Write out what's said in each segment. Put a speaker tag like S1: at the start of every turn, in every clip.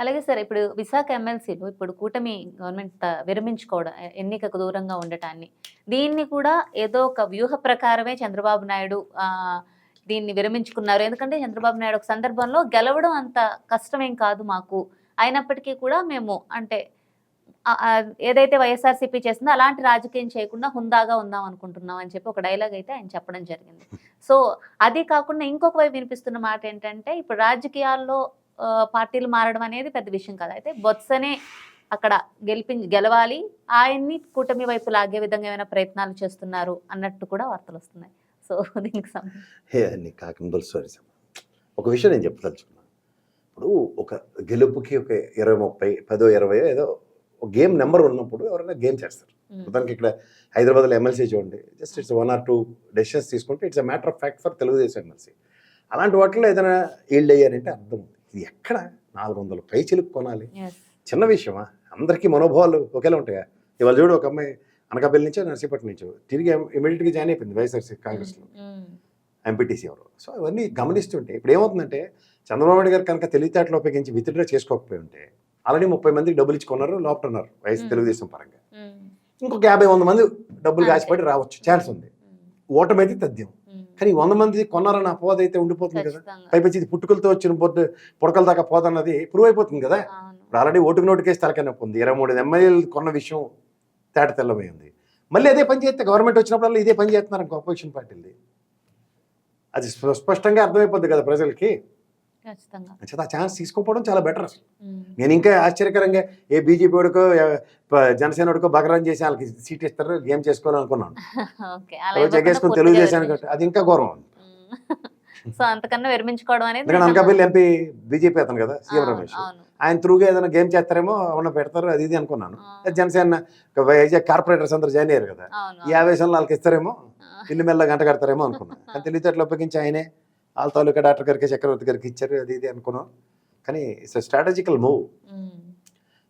S1: అలాగే సార్ ఇప్పుడు విశాఖ ఎమ్మెల్సీలు ఇప్పుడు కూటమి గవర్నమెంట్ విరమించుకోవడం ఎన్నికకు దూరంగా ఉండటాన్ని దీన్ని కూడా ఏదో ఒక వ్యూహ ప్రకారమే చంద్రబాబు నాయుడు ఆ, దీన్ని విరమించుకున్నారు. ఎందుకంటే చంద్రబాబు నాయుడు ఒక సందర్భంలో గెలవడం అంత కష్టమేం కాదు మాకు. అయినప్పటికీ కూడా మేము అంటే ఏదైతే వైఎస్ఆర్సీపీ చేస్తుందో అలాంటి రాజకీయం చేయకుండా హుందాగా ఉందాం అనుకుంటున్నాం అని చెప్పి ఒక డైలాగ్ అయితే ఆయన చెప్పడం జరిగింది. సో అది కాకుండా ఇంకొక వైపు వినిపిస్తున్న మాట ఏంటంటే ఇప్పుడు రాజకీయాల్లో పార్టీలు మారడం అనేది పెద్ద విషయం కాదు. అయితే బొత్సనే అక్కడ గెలిపించి గెలవాలి. ఆయన్ని కూటమి వైపు లాగే విధంగా ఏమైనా ప్రయత్నాలు చేస్తున్నారు అన్నట్టు కూడా వార్తలు వస్తున్నాయి. సో దీనికి సంబంధించి.
S2: ఒక విషయం నేను చెప్పదలుచుకున్నా. ఇప్పుడు ఒక గెలుపుకి ఒక ఇరవై ముప్పై పదో ఇరవై ఏదో ఒక గేమ్ నెంబర్ ఉన్నప్పుడు ఎవరైనా గేమ్ చేస్తారు. దానికి ఇక్కడ హైదరాబాద్లో ఎమ్మెల్సీ చూడండి. Just it's one or two decisions తీసుకుంటే it's a matter of fact for Telugu Desam MLC. అలాంటి వాటిలో ఏదైనా ఈల్డ్ అయ్యారంటే అర్థం ఉంది. ఇది ఎక్కడ నాలుగు వందల పై చిలుకు కొనాలి. చిన్న విషయమా? అందరికీ మనోభావాలు ఒకేలా ఉంటాయా? ఇవాళ చూడు ఒక అమ్మాయి అనకాపల్లి నుంచో నర్సీపట్నం నుంచో తిరిగి ఇమీడియట్గా జాయిన్ అయిపోయింది వైఎస్ఆర్సీ కాంగ్రెస్లో.
S1: ఉమ్,
S2: ఎంపీటీసీ ఎవరు? సో అవన్నీ గమనిస్తుంటే ఇప్పుడు ఏమవుతుందంటే చంద్రబాబు నాయుడు గారు కనుక తెలివితేటలు ఉపయోగించి విత్డ్రా చేసుకోకపోయి ఉంటే ఆల్రెడీ ముప్పై మందికి డబ్బులు ఇచ్చుకున్నారు లోపల ఉన్నారు వైఎస్
S1: Hmm.
S2: తెలుగుదేశం పరంగా. ఇంకొక యాభై వంద మంది డబ్బులు. కాసిపడి రావచ్చు. ఛాన్స్ ఉంది.
S1: ఉమ్,
S2: ఓటమి అయితే తథ్యం. కానీ వంద మంది కొన్నారన్న అపోహ అయితే ఉండిపోతుంది కదా. పైపచ్చి ఇది పుట్టుకలతో వచ్చిన పొద్దు పుడకల దాకా పోదన్నది ప్రూవ్ అయిపోతుంది కదా. ఇప్పుడు ఆల్రెడీ ఓటుకు నోటుకేసి తలకాయ నొప్పి ఉంది ఇరవై మూడు ఎమ్మెల్యేలు కొన్న విషయం తేట తెల్లబోయింది. మళ్ళీ అదే పని చేస్తే గవర్నమెంట్ వచ్చినప్పుడల్లా ఇదే పని చేస్తున్నారు ఇంకో అపోజిషన్ పార్టీలది. అది స్ప- స్పష్టంగా అర్థమైపోద్ది కదా ప్రజలకి.
S1: ఖచ్చితంగా.
S2: ఛాన్స్ తీసుకోకపోవడం చాలా బెటర్ అసలు. నేను ఇంకా ఆశ్చర్యకరంగా ఏ బీజేపీ వాడికో జనసేన వాడికో బగరాన్ చేసి వాళ్ళకి సీట్ ఇస్తారు గేమ్ చేసుకోవాలని అనుకున్నాను.
S1: ఓకే. అలా
S2: రోజు
S1: ఇవ్వకుండా
S2: ఎగేసుకుని
S1: పూర్తిగా
S2: తెలుగుదేశానికి అది ఇంకా గౌరవం.
S1: సో అంతకన్నా విరమించుకోవడం అనేది
S2: అనకాపల్లి ఎంపీ బీజేపీ అతను కదా సీఎం రమేష్. ఆయన త్రూగా ఏదైనా గేమ్ చేస్తారేమో అవునా పెడతారు అది ఇది అనుకున్నాను. జనసేన వైజాగ్ కార్పొరేటర్స్ అందరూ జాయిన్ అయ్యారు కదా ఈ ఆవేశంలో వాళ్ళకి ఇస్తారేమో ఇల్లు మెల్ల గంట కడతారేమో అనుకున్నాను. కానీ తెలివితేటలు ఉపయోగించి ఆయనే వాళ్ళ తాలూకా డాక్టర్ గారికి చక్రవర్తి గారికి ఇచ్చారు అది ఇది అనుకున్నాం. కానీ ఇట్స్ స్ట్రాటజికల్ మూవ్.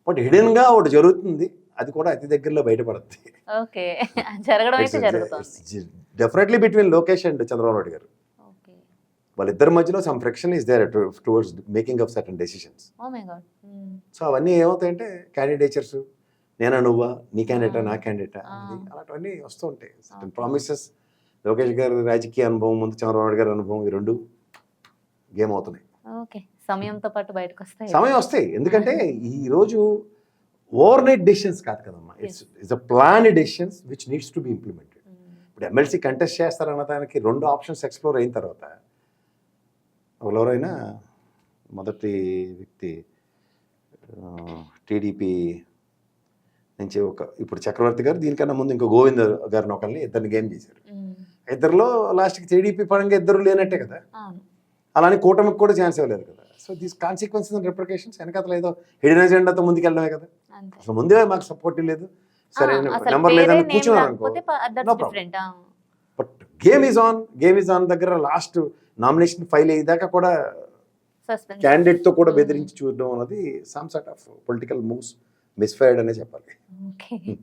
S2: బట్ హిడెన్గా ఒకటి జరుగుతుంది. అది కూడా అతి దగ్గరలో బయటపడుతుంది. Definitely between Lokesh and Chandrababu Naidu garu. వాళ్ళిద్దరి మధ్యలో some friction is there towards making of certain decisions so అవన్నీ ఏమవుతాయంటే క్యాండిడేచర్స్ నేనా నువ్వా? నీ క్యాండిడేటా నా క్యాండిడేటా. అలాంటివన్నీ వస్తూ ఉంటాయి. సర్టన్. ప్రామిసెస్ లోకేష్ గారి రాజకీయ అనుభవం ముందు చంద్రబాబు గారి అనుభవం ఈ రెండు గేమ్ అవుతున్నాయి.
S1: ఓకే. సమయంతో పాటు బయటకు వస్తాయి
S2: సమయం వస్తాయి. ఎందుకంటే ఈ రోజు ఓవర్ నైట్ డెసిషన్స్ కాదు కదమ్మా. It's it's a plan decisions which needs to be implemented ఇప్పుడు ఎమ్మెల్సీ కంటెస్ట్ చేస్తారన్న దానికి రెండు ఆప్షన్స్ ఎక్స్ప్లోర్ అయిన తర్వాత ఎవరైనా మొదటి వ్యక్తి టీడీపీ నుంచి ఒక ఇప్పుడు చక్రవర్తి గారు దీనికన్నా ముందు ఇంకో గోవింద్ గారిని ఒకరిని ఇద్దరిని గేమ్ చేశారు.
S1: ఉమ్,
S2: ఇద్దరిలో లాస్ట్కి టీడీపీ పరంగా ఇద్దరు లేనట్టే కదా? అలానే కూటమికి కూడా ఛాన్స్ ఇవ్వలేదు కదా? So these consequences and repercussions వెనకాతల ఏదో హిడెన్ ఎజెండాతో ముందుకెళ్ళడమే కదా? అసలు ముందే మాకు సపోర్ట్ లేదు. సరే నెంబర్ లేదని అనుకో.
S1: ఆ,
S2: but game is on game is on దగ్గర లాస్ట్ నామినేషన్ ఫైల్ అయ్యేదాకా కూడా. క్యాండిడేట్తో కూడా
S1: Mm.
S2: బెదిరించి చూడడం అన్నది some sort of political moves misfired అనే చెప్పాలి.
S1: Okay.